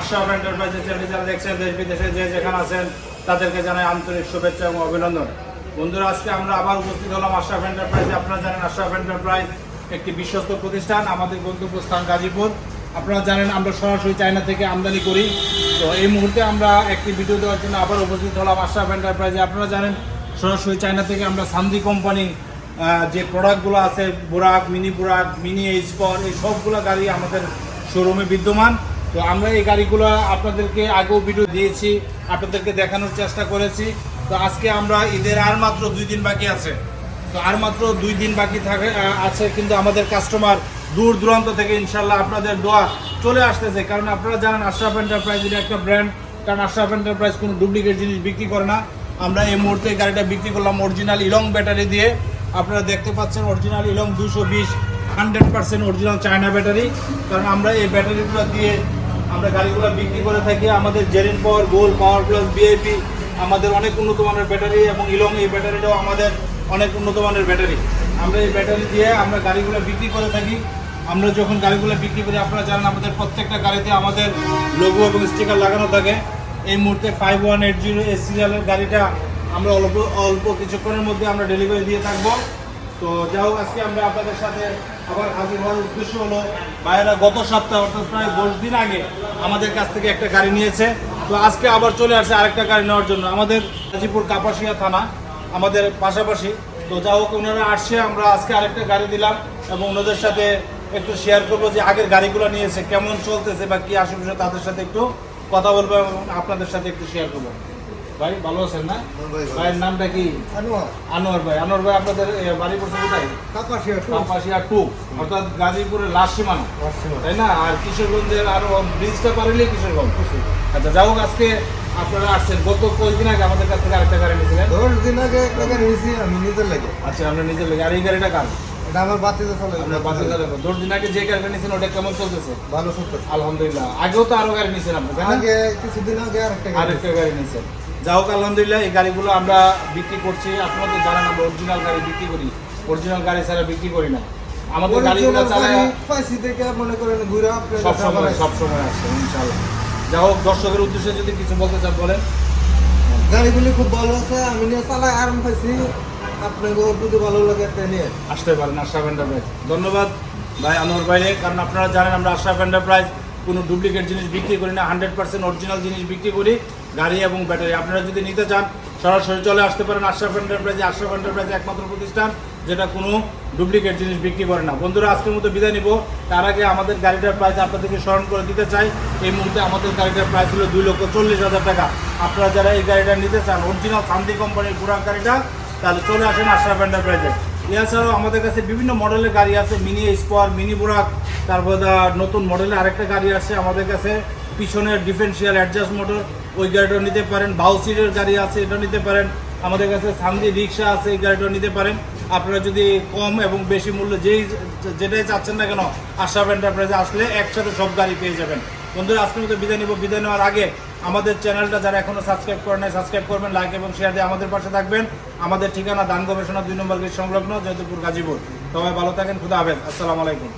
আশরাফ একটি বিশ্বস্ত প্রতিষ্ঠান, আমাদের গাজীপুর। আপনারা জানেন, আমরা সরাসরি চায়না থেকে আমদানি করি। তো এই মুহূর্তে আমরা একটি ভিডিও দেওয়ার জন্য আবার উপস্থিত হলাম আশরাফ এন্টারপ্রাইজে আপনারা জানেন, সরাসরি চায়না থেকে আমরা সান্দি কোম্পানি যে প্রোডাক্টগুলো আছে, বোরাক, মিনি বুরাক, মিনি এইচপর এই সবগুলো গাড়ি আমাদের শোরুমে বিদ্যমান। তো আমরা এই গাড়িগুলো আপনাদেরকে আগেও ভিডিও দিয়েছি, আপনাদেরকে দেখানোর চেষ্টা করেছি। তো আজকে আমরা ঈদের আর মাত্র দুই দিন বাকি আছে। তো আর মাত্র দুই দিন বাকি থাকে আছে, কিন্তু আমাদের কাস্টমার দূর দূরান্ত থেকে ইনশাল্লাহ আপনাদের দোয়া চলে আসতেছে। কারণ আপনারা জানেন আশরাফ এন্টারপ্রাইজ এটা একটা ব্র্যান্ড কারণ আশরাফ এন্টারপ্রাইজ কোনো ডুপ্লিকেট জিনিস বিক্রি করে না। আমরা এই মুহূর্তে গাড়িটা বিক্রি করলাম অরিজিনাল ইলং ব্যাটারি দিয়ে। আপনারা দেখতে পাচ্ছেন অরিজিনাল ইলং দুশো বিশ hundred percent original China battery কারণ আমরা এই ব্যাটারিগুলো দিয়ে আমরা গাড়িগুলো বিক্রি করে থাকি। আমাদের জেরিন পাওয়ার গোল পাওয়ার প্লাস বিআইপি আমাদের অনেক উন্নত মানের ব্যাটারি এবং ইলং এই ব্যাটারিটাও আমাদের অনেক উন্নত মানের ব্যাটারি আমরা এই ব্যাটারি দিয়ে আমরা গাড়িগুলো বিক্রি করে থাকি। আমরা যখন গাড়িগুলো বিক্রি করি, আপনারা জানেন আমাদের প্রত্যেকটা গাড়িতে আমাদের লোগো এবং স্টিকার লাগানো থাকে। এই মুহূর্তে five one eight zero S গাড়িটা আমরা অল্প অল্প কিছুক্ষণের মধ্যে আমরা ডেলিভারি দিয়ে থাকব। তো যাই হোক, আজকে আমরা আপনাদের সাথে আবার হাজির হওয়ার উদ্দেশ্য হলো, ভাইয়েরা গত সপ্তাহে অর্থাৎ প্রায় দশ দিন আগে আমাদের কাছ থেকে একটা গাড়ি নিয়েছে। তো আজকে আবার চলে আসছে আরেকটা গাড়ি নেওয়ার জন্য। আমাদের গাজীপুর কাপাসিয়া থানা, আমাদের পাশাপাশি। তো যা হোক, ওনারা আসছে, আমরা আজকে আরেকটা গাড়ি দিলাম এবং ওনাদের সাথে একটু শেয়ার করব যে আগের গাড়িগুলো নিয়েছে, কেমন চলতেছে বা কি আশেপাশে তাদের সাথে একটু কথা বলব এবং আপনাদের সাথে একটু শেয়ার করব। ভাই ভালো আছেন না? ভাইয়ের নামটা কি? আনোয়ার। আনোয়ার ভাই। আনোয়ার ভাই আপনাদের বাড়ি পড়ছে কোথায়? কাপাসিয়া টু। কাপাসিয়া টু। অর্থাৎ গাজীপুরের সীমানা। তাই না? আর কিশোরগঞ্জের আরও ব্রিজটা পারিলে কিশোরগঞ্জ। আচ্ছা যাই হোক আজকে আপনারা আসছেন। গত কয়েকদিন আগে আমাদের কাছ থেকে আরেকটা গাড়ি নিয়েছিলেন দশ দিন আগে একটা গাড়ি নিয়েছি আমি নিজের লাগে। আচ্ছা আমরা নিজের লেগে। আর এই গাড়িটা কার? এটা আমার বাতিতে চলে আপনার বাসে গাড়ি দশ দিন আগে যে গাড়িটা নিয়েছেন ওটা কেমন চলতেছে? ভালো চলতেছে। আলহামদুলিল্লাহ। আগেও তো আরও গাড়ি নিয়েছেন আপনি আগে কিছুদিন আগে আরেকটা গাড়ি নিয়েছেন যা হোক আলহামদুলিল্লাহ এই গাড়িগুলো আমরা বিক্রি করছি। আপনারা তো জানেন আমরা অরিজিনাল গাড়ি বিক্রি করি। অরিজিনাল গাড়ি ছাড়া বিক্রি করি না। আমাদের গাড়িগুলো চালায় পাইছি দেখে মনে করেন ঘুরে সব সময় সব সময় আসছে যা হোক দর্শকের উদ্দেশ্যে যদি কিছু বলতে চান বলেন। গাড়িগুলি খুব ভালো আছে আমি নিয়ে চালাই আরাম পাইছি। আপনাকে যদি ভালো লাগে নিয়ে। আসতে পারেন আশরাফ এন্টারপ্রাইজ ধন্যবাদ ভাই আনোয়ার ভাইরে কারণ আপনারা জানেন আমরা আশরাফ এন্টারপ্রাইজ কোনো ডুপ্লিকেট জিনিস বিক্রি করি না হান্ড্রেড পার্সেন্ট অরিজিনাল জিনিস বিক্রি করি, গাড়ি এবং ব্যাটারি। আপনারা যদি নিতে চান, সরাসরি চলে আসতে পারেন আশরাফ এন্টারপ্রাইজে আশরাফ এন্টারপ্রাইজ একমাত্র প্রতিষ্ঠান যেটা কোনো ডুপ্লিকেট জিনিস বিক্রি করে না। বন্ধুরা, আজকের মতো বিদায় নিব। তার আগে আমাদের গাড়িটার প্রাইস আপনাদেরকে স্মরণ করে দিতে চাই। এই মুহূর্তে আমাদের গাড়িটার প্রাইস হলো দুই লক্ষ চল্লিশ হাজার টাকা। আপনারা যারা এই গাড়িটা নিতে চান অরিজিনাল শান্তি কোম্পানির পুরান গাড়িটা, তাহলে চলে আসেন আশরাফ এন্টারপ্রাইজে এছাড়াও আমাদের কাছে বিভিন্ন মডেলের গাড়ি আছে, মিনি স্কোয়ার মিনি বুরাক তারপর নতুন মডেলের আরেকটা গাড়ি আছে আমাদের কাছে, পিছনের ডিফেন্সিয়াল অ্যাডজাস্ট মোটর ওই গাড়িটাও নিতে পারেন বাউ সিটের গাড়ি আছে, এটাও নিতে পারেন, আমাদের কাছে সান্দি রিক্সা আছে, এই গাড়িটাও নিতে পারেন। আপনারা যদি কম এবং বেশি মূল্য যেই যেটাই চাচ্ছেন না কেন আশরাফ এন্টারপ্রাইজে আসলে একসাথে সব গাড়ি পেয়ে যাবেন। বন্ধুরা, আজকের মতো বিদায় নেব। বিদায় নেওয়ার আগে আমাদের চ্যানেলটা যারা এখনও সাবস্ক্রাইব করে নাই, সাবস্ক্রাইব করবেন লাইক এবং শেয়ার দিয়ে আমাদের পাশে থাকবেন। আমাদের ঠিকানা দান গবেষণা দুই নম্বর গেট সংলগ্ন, জয়দেবপুর গাজীপুর। সবাই ভালো থাকেন, খুদা হাফেজ। আসসালামু আলাইকুম।